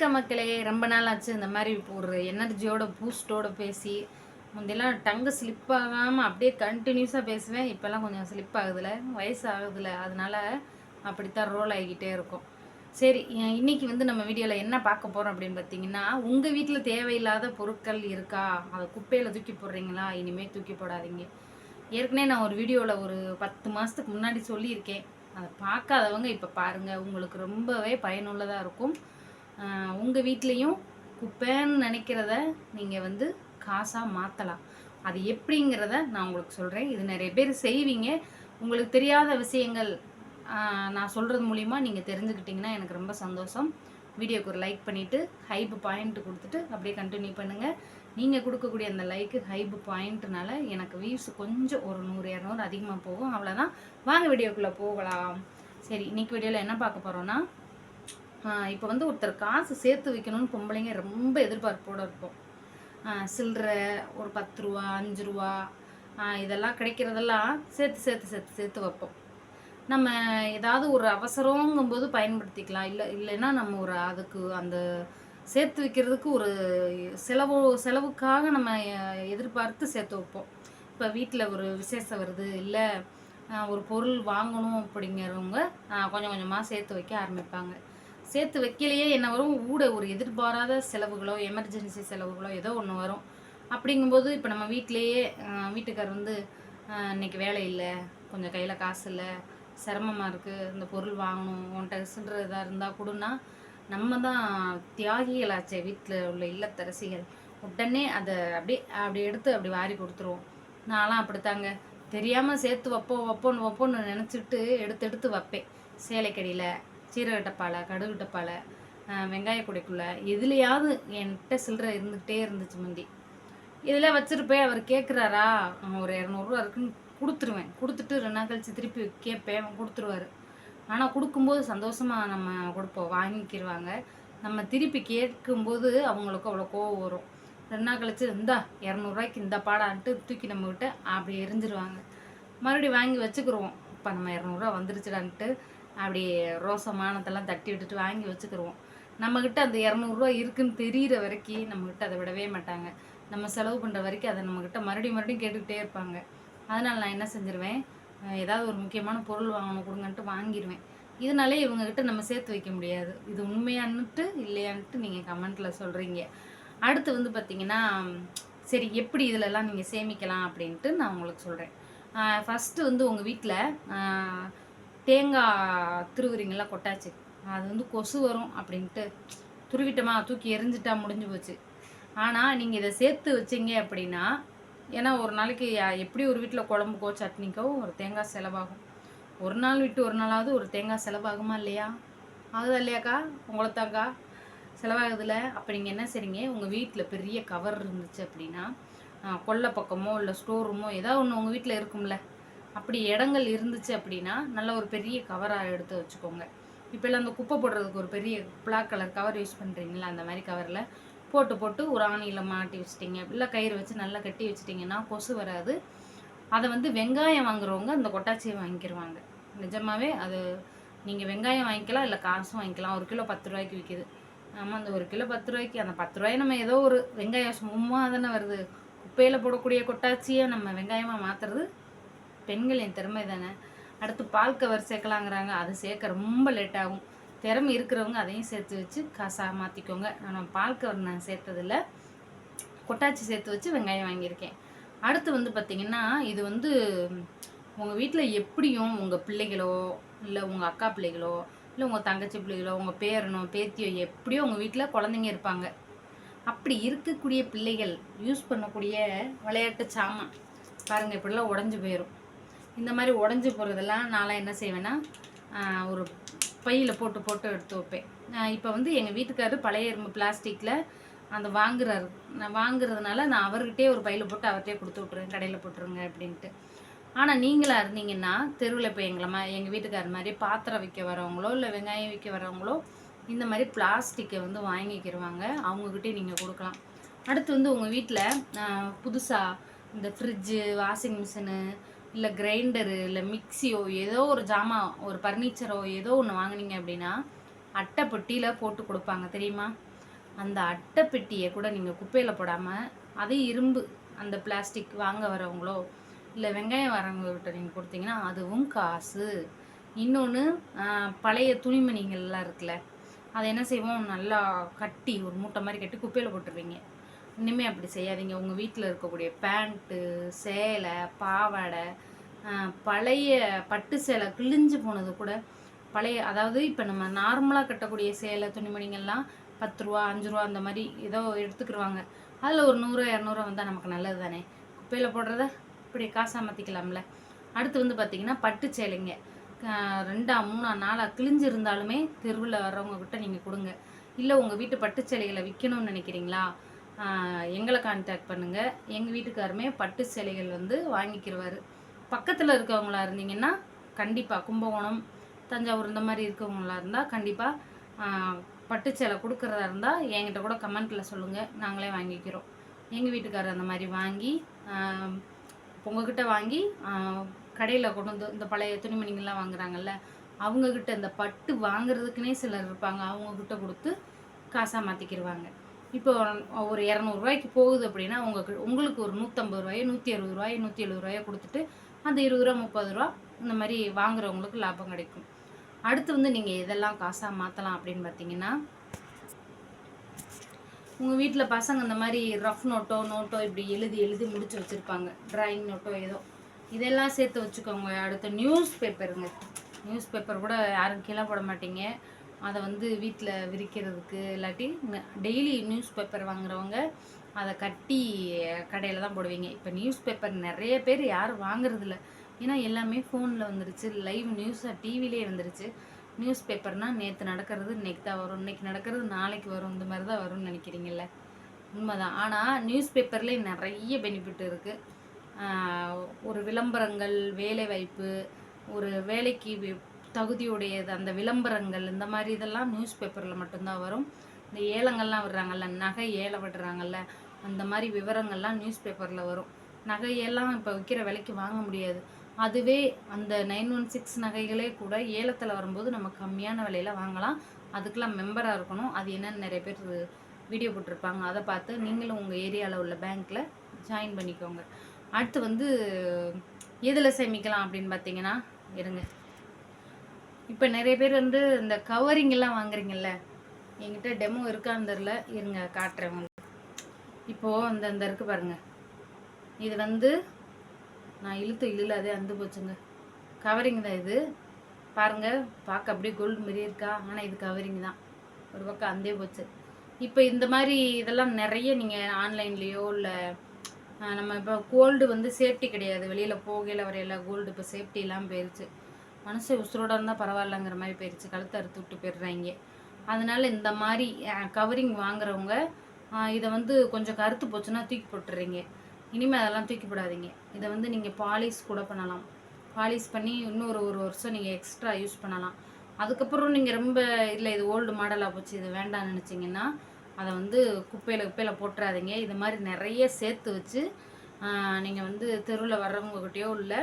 வணக்கம் மக்களே ரொம்ப நாள் ஆச்சு இந்த மாதிரி இப்போ ஒரு எனர்ஜியோட பூஸ்டோட பேசி முந்தையெல்லாம் டங்கு ஸ்லிப் ஆகாமல் அப்படியே கண்டினியூஸாக பேசுவேன். இப்போல்லாம் கொஞ்சம் ஸ்லிப் ஆகுதுல வயசு ஆகுதுல. அதனால அப்படித்தான் ரோல் ஆகிக்கிட்டே இருக்கும். சரி இன்னைக்கு வந்து நம்ம வீடியோவில் என்ன பார்க்க போகிறோம் அப்படின்னு பார்த்தீங்கன்னா உங்கள் வீட்டில் தேவையில்லாத பொருட்கள் இருக்கா? அதை குப்பையில் தூக்கி போடுறீங்களா? இனிமேல் தூக்கி போடாதீங்க. ஏற்கனவே நான் ஒரு வீடியோவில் ஒரு பத்து மாதத்துக்கு முன்னாடி சொல்லியிருக்கேன். அதை பார்க்காதவங்க இப்போ பாருங்கள் உங்களுக்கு ரொம்பவே பயனுள்ளதாக இருக்கும். உங்கள் வீட்லேயும் குப்பைன்னு நினைக்கிறத நீங்கள் வந்து காசாக மாற்றலாம் அது எப்படிங்கிறத நான் உங்களுக்கு சொல்கிறேன் இது நிறைய பேர் செய்வீங்க. உங்களுக்கு தெரியாத விஷயங்கள் நான் சொல்கிறது மூலிமா நீங்கள் தெரிஞ்சுக்கிட்டிங்கன்னா எனக்கு ரொம்ப சந்தோஷம். வீடியோக்கு ஒரு லைக் பண்ணிவிட்டு ஹைப் பாயிண்ட் கொடுத்துட்டு அப்படியே கண்டினியூ பண்ணுங்கள் நீங்கள் கொடுக்கக்கூடிய அந்த லைக்கு ஹைப் பாயிண்ட்னால எனக்கு வியூஸ் கொஞ்சம் ஒரு நூறு இரநூறு அதிகமாக போகும். அவ்வளோதான் வாங்க வீடியோக்குள்ளே போகலாம். சரி இன்னைக்கு வீடியோவில் என்ன பார்க்க போகிறோன்னா இப்போ வந்து ஒருத்தர் காசு சேர்த்து வைக்கணும்னு பொம்பளைங்க ரொம்ப எதிர்பார்ப்போடு இருப்போம். சில்லற சில்லறை ஒரு பத்து ரூபா அஞ்சு ரூபா இதெல்லாம் கிடைக்கிறதெல்லாம் சேர்த்து சேர்த்து சேர்த்து சேர்த்து வைப்போம். நம்ம ஏதாவது ஒரு அவசரங்கும்போது பயன்படுத்திக்கலாம். இல்லை இல்லைன்னா நம்ம ஒரு அதுக்கு அந்த சேர்த்து வைக்கிறதுக்கு ஒரு செலவு செலவுக்காக நம்ம எதிர்பார்த்து சேர்த்து வைப்போம். இப்போ வீட்டில் ஒரு விசேஷம் வருது இல்லை ஒரு பொருள் வாங்கணும் அப்படிங்கிறவங்க கொஞ்சம் கொஞ்சமாக சேர்த்து வைக்க ஆரம்பிப்பாங்க. சேர்த்து வைக்கலையே என்ன வரும்? ஊட ஒரு எதிர்பாராத செலவுகளோ எமர்ஜென்சி செலவுகளோ ஏதோ ஒன்று வரும். அப்படிங்கும்போது இப்போ நம்ம வீட்டிலேயே வீட்டுக்கார் வந்து இன்னைக்கு வேலை இல்லை கொஞ்சம் கையில் காசு இல்லை சிரமமாக இருக்குது இந்த பொருள் வாங்கணும் உன்கிட்ட சில்லற இதாக இருந்தால் கொடுன்னா நம்ம தான் தியாகிகளாச்சே வீட்டில் உள்ள இல்லத்தரசிகள். உடனே அதை அப்படியே அப்படி எடுத்து அப்படி வாரி கொடுத்துருவோம். நான்லாம் அப்படித்தாங்க. தெரியாமல் சேர்த்து வைப்போம் வைப்போன்னு வைப்போன்னு நினச்சிட்டு எடுத்து எடுத்து வைப்பேன். சேலைக்கடியில். சீரகட்டப்பாலை கடுகுட்டப்பாலை வெங்காய குடைக்குள்ளே எதுலையாவது என்கிட்ட சில்லறை இருந்துகிட்டே இருந்துச்சு முந்தி. இதில் வச்சிருப்பேன் அவர் கேட்குறாரா ஒரு இரநூறுவா இருக்குன்னு கொடுத்துருவேன். கொடுத்துட்டு ரெண்டு நாள் கழிச்சு திருப்பி கேட்பேன் அவன் கொடுத்துருவாரு. ஆனால் கொடுக்கும்போது சந்தோஷமாக நம்ம கொடுப்போம். வாங்கிக்கிடுவாங்க நம்ம திருப்பி கேட்கும்போது அவங்களுக்கு அவ்வளோ கோவம் வரும். ரெண்டு நாள் கழிச்சு இந்தா இரநூறுவாய்க்கு இந்த பாடான்ட்டு தூக்கி நம்மக்கிட்ட அப்படி எரிஞ்சிருவாங்க. மறுபடியும் வாங்கி வச்சுக்கிடுவோம் இப்போ நம்ம இரநூறுவா வந்துருச்சுடான்ட்டு அப்படி ரோசமானதெல்லாம் தட்டி விட்டுட்டு வாங்கி வச்சுக்கிருவோம். நம்மக்கிட்ட அந்த இரநூறுவா இருக்குன்னு தெரிகிற வரைக்கும் நம்மக்கிட்ட அதை விடவே மாட்டாங்க. நம்ம செலவு பண்ணுற வரைக்கும் அதை நம்மக்கிட்ட மறுபடியும் மறுபடியும் கேட்டுக்கிட்டே இருப்பாங்க. அதனால் நான் என்ன செஞ்சிருவேன்? ஏதாவது ஒரு முக்கியமான பொருள் வாங்கணும் கொடுங்கன்ட்டு வாங்கிடுவேன் இதனாலே இவங்ககிட்ட நம்ம சேர்த்து வைக்க முடியாது. இது உண்மையான்னுட்டு இல்லையான்ட்டு நீங்கள் கமெண்ட்டில் சொல்கிறீங்க அடுத்து வந்து பார்த்தீங்கன்னா சரி எப்படி இதிலெல்லாம் நீங்கள் சேமிக்கலாம் அப்படின்ட்டு நான் உங்களுக்கு சொல்கிறேன் ஃபஸ்ட்டு வந்து உங்கள் வீட்டில் தேங்காய் திருவுறீங்களா கொட்டாச்சு. அது வந்து கொசு வரும் அப்படின்ட்டு துருவிட்டோமா தூக்கி எரிஞ்சிட்டா முடிஞ்சு போச்சு. ஆனால் நீங்கள் இதை சேர்த்து வச்சீங்க அப்படின்னா ஏன்னா ஒரு நாளைக்கு எப்படி ஒரு வீட்டில் குழம்புக்கோ சட்னிக்கோ ஒரு தேங்காய் செலவாகும். ஒரு நாள் விட்டு ஒரு நாளாவது ஒரு தேங்காய் செலவாகுமா இல்லையா? ஆகுதா இல்லையாக்கா? உங்களை தாக்கா செலவாகுதுல. அப்போ நீங்கள் என்ன செய்றீங்க? உங்கள் வீட்டில் பெரிய கவர் இருந்துச்சு அப்படின்னா கொல்லை பக்கமோ இல்லை ஸ்டோர் ரூமோ ஏதாவது ஒன்று உங்கள் வீட்டில் இருக்கும்ல. அப்படி இடங்கள் இருந்துச்சு அப்படின்னா நல்ல ஒரு பெரிய கவராக எடுத்து வச்சுக்கோங்க. இப்போல்லாம் அந்த குப்பை போடுறதுக்கு ஒரு பெரிய பிளாக் கலர் கவர் யூஸ் பண்ணுறீங்களா அந்த மாதிரி கவரில் போட்டு போட்டு ஒரு ஆணியில் மாட்டி வச்சிட்டிங்க. இல்லை கயிறு வச்சு நல்லா கட்டி வச்சிட்டிங்கன்னா கொசு வராது. அதை வந்து வெங்காயம் வாங்குறவங்க அந்த கொட்டாச்சியை வாங்கிடுவாங்க நிஜமாவே அது நீங்கள் வெங்காயம் வாங்கிக்கலாம் இல்லை காசும் வாங்கிக்கலாம். ஒரு கிலோ பத்து ரூபாய்க்கு விற்கிது ஆமாம் அந்த ஒரு கிலோ பத்து ரூபாய்க்கு அந்த பத்து ரூபாய் நம்ம ஏதோ ஒரு வெங்காயம் சும்மா தானே வருது. குப்பையில் போடக்கூடிய கொட்டாச்சியை நம்ம வெங்காயமாக மாற்றுறது பெண்களின் திறமை தானே? அடுத்து பால் கவர் சேர்க்கலாங்கிறாங்க. அது சேர்க்க ரொம்ப லேட் ஆகும். திறமை இருக்கிறவங்க அதையும் சேர்த்து வச்சு காசாக மாற்றிக்கோங்க நான் பால் கவர் நான் சேர்த்ததில்ல. கொட்டாச்சி சேர்த்து வச்சு வெங்காயம் வாங்கியிருக்கேன். அடுத்து வந்து பார்த்திங்கன்னா இது வந்து உங்கள் வீட்டில் எப்படியும் உங்கள் பிள்ளைகளோ இல்லை உங்கள் அக்கா பிள்ளைகளோ இல்லை உங்கள் தங்கச்சி பிள்ளைகளோ உங்கள் பேரனோ பேத்தியோ எப்படியோ உங்கள் வீட்டில் குழந்தைங்க இருப்பாங்க. அப்படி இருக்கக்கூடிய பிள்ளைகள் யூஸ் பண்ணக்கூடிய விளையாட்டு சாமான் பாருங்கள் இப்படிலாம் உடஞ்சி போயிடும் இந்த மாதிரி உடஞ்சி போகிறதெல்லாம் நான்லாம் என்ன செய்வேன்னா ஒரு பையில் போட்டு போட்டு எடுத்து வைப்பேன். இப்போ வந்து எங்கள் வீட்டுக்காரர் பழைய இரும்பு பிளாஸ்டிக்கில் அந்த வாங்குறாரு. நான் வாங்குறதுனால நான் அவர்கிட்டயே ஒரு பையில் போட்டு அவர்கிட்டே கொடுத்து விட்ருவேன் கடையில் போட்டுருங்க அப்படின்ட்டு. ஆனால் நீங்களாக இருந்தீங்கன்னா தெருவில் இப்போ எங்களை மா எங்கள் வீட்டுக்காரர் மாதிரி பாத்திரம் விற்க வரவங்களோ இல்லை வெங்காயம் விற்க வரவங்களோ இந்த மாதிரி பிளாஸ்டிக்கை வந்து வாங்கிக்கிடுவாங்க அவங்கக்கிட்டே நீங்கள் கொடுக்கலாம். அடுத்து வந்து உங்கள் வீட்டில் புதுசாக இந்த ஃப்ரிட்ஜு வாஷிங் மிஷினு இல்லை கிரைண்டரு இல்லை மிக்ஸியோ ஏதோ ஒரு ஜாமான் ஒரு பர்னிச்சரோ ஏதோ ஒன்று வாங்குனீங்க அப்படின்னா அட்டை பெட்டியில் போட்டு கொடுப்பாங்க தெரியுமா? அந்த அட்டை பெட்டியை கூட நீங்கள் குப்பையில் போடாமல் அதே இரும்பு அந்த பிளாஸ்டிக் வாங்க வரவங்களோ இல்லை வெங்காயம் வரவங்கக்கிட்ட நீங்கள் கொடுத்தீங்கன்னா அதுவும் காசு. இன்னொன்று பழைய துணிமணிகள்லாம் இருக்குல்ல அதை என்ன செய்வோம்? நல்லா கட்டி ஒரு மூட்டை மாதிரி கட்டி குப்பையில் போட்டுருவீங்க. இனிமேல் அப்படி செய்யாதீங்க. உங்கள் வீட்டில் இருக்கக்கூடிய பேண்ட்டு சேலை பாவாடை பழைய பட்டு சேலை கிழிஞ்சு போனது கூட பழைய அதாவது இப்போ நம்ம நார்மலாக கட்டக்கூடிய சேலை துணிமணிகள்லாம் பத்து ரூபா அஞ்சு ரூபா அந்த மாதிரி ஏதோ எடுத்துக்கிடுவாங்க அதில் ஒரு நூறு இரநூறுவா வந்தால் நமக்கு நல்லது தானே? குப்பையில் போடுறத இப்படி காசாக மாற்றிக்கலாம்ல அடுத்து வந்து பார்த்திங்கன்னா பட்டு சேலைங்க. ரெண்டா மூணா நாலா கிழிஞ்சு இருந்தாலுமே தெருவில் வர்றவங்க கிட்ட நீங்கள் கொடுங்க. இல்லை உங்கள் வீட்டு பட்டு சேலைகளை விற்கணும்னு நினைக்கிறீங்களா? எங்களை கான்டாக்ட் பண்ணுங்கள் எங்கள் வீட்டுக்காருமே பட்டு சேலைகள் வந்து வாங்கிக்கிறவார் பக்கத்தில் இருக்கவங்களா இருந்தீங்கன்னா கண்டிப்பாக கும்பகோணம் தஞ்சாவூர் இந்த மாதிரி இருக்கவங்களா இருந்தால் கண்டிப்பாக பட்டு சேலை கொடுக்குறதா இருந்தால் என்கிட்ட கூட கமெண்ட்டில் சொல்லுங்கள் நாங்களே வாங்கிக்கிறோம். எங்கள் வீட்டுக்காரர் அந்த மாதிரி வாங்கி உங்ககிட்ட வாங்கி கடையில் கொண்டு வந்து இந்த பழைய துணிமணிகள்லாம் வாங்குறாங்கல்ல அவங்கக்கிட்ட இந்த பட்டு வாங்குறதுக்குனே சிலர் இருப்பாங்க. அவங்கக்கிட்ட கொடுத்து காசாக மாற்றிக்கிடுவாங்க இப்போ ஒரு இரநூறுவாய்க்கு போகுது அப்படின்னா உங்களுக்கு உங்களுக்கு ஒரு நூற்றம்பது ரூபாயோ நூற்றி அறுபது ரூபாயோ நூற்றி எழுபது ரூபாயோ கொடுத்துட்டு அந்த இருபது ரூபா முப்பது ரூபா இந்த மாதிரி வாங்குறவங்களுக்கு லாபம் கிடைக்கும். அடுத்து வந்து நீங்கள் எதெல்லாம் காசாக மாற்றலாம் அப்படின்னு பார்த்தீங்கன்னா உங்கள் வீட்டில் பசங்க இந்த மாதிரி ரஃப் நோட்டோ நோட்டோ இப்படி எழுதி எழுதி முடிச்சு வச்சுருப்பாங்க. டிராயிங் நோட்டோ ஏதோ. இதெல்லாம் சேர்த்து வச்சுக்கோங்க. அடுத்து நியூஸ் பேப்பருங்க நியூஸ் பேப்பர் கூட யாரும் கீழே போட மாட்டீங்க. அதை வந்து வீட்டில் விரிக்கிறதுக்கு இல்லாட்டி டெய்லி நியூஸ் பேப்பர் வாங்குறவங்க அதை கட்டி கடையில் தான் போடுவீங்க. இப்போ நியூஸ் பேப்பர் நிறைய பேர் யாரும் வாங்குறதில்ல. ஏன்னா எல்லாமே ஃபோனில் வந்துருச்சு. லைவ் நியூஸாக டிவிலே வந்துருச்சு. நியூஸ் பேப்பர்னால் நேற்று நடக்கிறது இன்னைக்கு தான் வரும். இன்னைக்கு நடக்கிறது நாளைக்கு வரும். இந்த மாதிரி தான் வரும்னு நினைக்கிறீங்கல்ல? உண்மைதான். ஆனால் நியூஸ் பேப்பர்லேயே நிறைய பெனிஃபிட் இருக்குது ஒரு விளம்பரங்கள் வேலைவாய்ப்பு ஒரு வேலைக்கு தகுதியுடையது அந்த விளம்பரங்கள் இந்த மாதிரி இதெல்லாம் நியூஸ் பேப்பரில் மட்டும்தான் வரும். இந்த ஏலங்கள்லாம் விடுறாங்கல்ல நகை ஏல விடுறாங்கல்ல அந்த மாதிரி விவரங்கள்லாம் நியூஸ் பேப்பரில் வரும். நகையெல்லாம் இப்போ விற்கிற விலைக்கு வாங்க முடியாது. அதுவே அந்த நைன் ஒன் சிக்ஸ் நகைகளே கூட ஏலத்தில் வரும்போது நம்ம கம்மியான விலையில் வாங்கலாம். அதுக்கெலாம் மெம்பராக இருக்கணும். அது என்னென்னு நிறைய பேர் வீடியோ போட்டிருப்பாங்க. அதை பார்த்து நீங்களும் உங்கள் ஏரியாவில் உள்ள பேங்க்கில் ஜாயின் பண்ணிக்கோங்க. அடுத்து வந்து எதில் சேமிக்கலாம் அப்படின்னு பார்த்தீங்கன்னா இருங்க. இப்போ நிறைய பேர் வந்து இந்த கவரிங் எல்லாம் வாங்குறீங்கல்ல என்கிட்ட டெமோ இருக்கான்னு தெரில இருங்க காட்டுறேன் உங்களுக்கு இப்போது அந்த அந்த இருக்கு பாருங்க. இது வந்து நான் இழுத்து இழுல அதே அந்து போச்சுங்க. கவரிங் தான் இது. பாருங்க பார்க்க அப்படியே கோல்டு மாரி இருக்கா? ஆனால் இது கவரிங் தான். ஒரு பக்கம் அந்தே போச்சு. இப்போ இந்த மாதிரி இதெல்லாம் நிறைய நீங்கள் ஆன்லைன்லேயோ இல்லை நம்ம இப்போ கோல்டு வந்து சேஃப்டி கிடையாது. வெளியில் போகையில் வரையில கோல்டு இப்போ சேஃப்டி இல்லாமல் மனசு உசுரோட இருந்தால் பரவாயில்லங்கிற மாதிரி போயிடுச்சு கழுத்தை அறுத்து விட்டு போயிடுறாங்க. அதனால இந்த மாதிரி கவரிங் வாங்குறவங்க இதை வந்து கொஞ்சம் கருத்து போச்சுன்னா தூக்கி போட்டுறீங்க. இனிமேல் அதெல்லாம் தூக்கி போடாதீங்க. இதை வந்து நீங்கள் பாலிஷ் கூட பண்ணலாம். பாலிஷ் பண்ணி இன்னொரு ஒரு வருஷம் நீங்கள் எக்ஸ்ட்ரா யூஸ் பண்ணலாம். அதுக்கப்புறம் நீங்கள் ரொம்ப இல்லை இது ஓல்டு மாடலாக போச்சு இது வேண்டாம்னு நினச்சிங்கன்னா அதை வந்து குப்பையில் குப்பையில் போட்டுறாதீங்க. இது மாதிரி நிறைய சேர்த்து வச்சு நீங்கள் வந்து தெருவில் வர்றவங்ககிட்டயோ இல்லை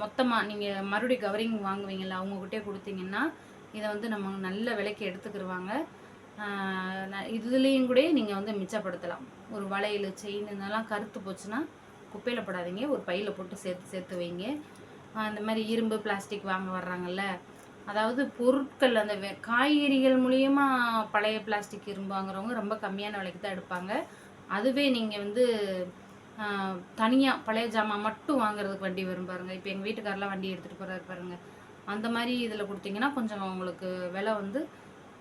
மொத்தமாக நீங்கள் மறுபடியும் கவரிங் வாங்குவீங்கள்ல அவங்கக்கிட்டே கொடுத்தீங்கன்னா இதை வந்து நம்ம நல்ல விலைக்கு எடுத்துக்கிடுவாங்க இதுலேயும் கூட நீங்கள் வந்து மிச்சப்படுத்தலாம். ஒரு வளையல் செயின் இதெல்லாம் கருத்து போச்சுன்னா குப்பையில் போடாதீங்க. ஒரு பையில் போட்டு சேர்த்து சேர்த்து வைங்க. அந்த மாதிரி இரும்பு பிளாஸ்டிக் வாங்க வர்றாங்கல்ல அதாவது பொருட்கள் அந்த காய்கறிகள் மூலியமாக பழைய பிளாஸ்டிக் இரும்பு வாங்குறவங்க ரொம்ப கம்மியான விலைக்கு தான் எடுப்பாங்க. அதுவே நீங்கள் வந்து தனியாக பழைய ஜாமான் மட்டும் வாங்குறதுக்கு வண்டி வரும் பாருங்கள் இப்போ எங்கள் வீட்டுக்காரெலாம் வண்டி எடுத்துகிட்டு போகிறாரு பாருங்கள் அந்த மாதிரி இதில் கொடுத்தீங்கன்னா கொஞ்சம் உங்களுக்கு விலை வந்து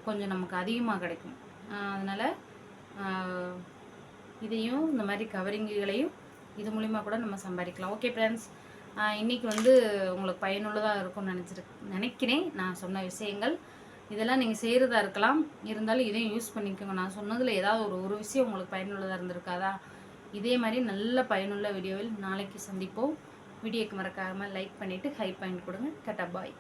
கொஞ்சம் நமக்கு அதிகமாக கிடைக்கும். அதனால் இதையும் இந்த மாதிரி கவரிங்குகளையும் இது மூலிமா கூட நம்ம சம்பாதிக்கலாம். ஓகே ஃப்ரெண்ட்ஸ் இன்றைக்கி வந்து உங்களுக்கு பயனுள்ளதாக இருக்கும்னு நினச்சிரு நினைக்கிறேன். நான் சொன்ன விஷயங்கள் இதெல்லாம் நீங்கள் செய்கிறதா இருக்கலாம். இருந்தாலும் இதையும் யூஸ் பண்ணிக்கோங்க. நான் சொன்னதில் ஏதாவது ஒரு ஒரு விஷயம் உங்களுக்கு பயனுள்ளதாக இருந்திருக்காதா? இதே மாதிரி நல்ல பயனுள்ள வீடியோவில் நாளைக்கு சந்திப்போம். வீடியோக்கு மறக்காமல் லைக் பண்ணிவிட்டு ஹை பாயிண்ட் கொடுங்க. கட்டா பாய்.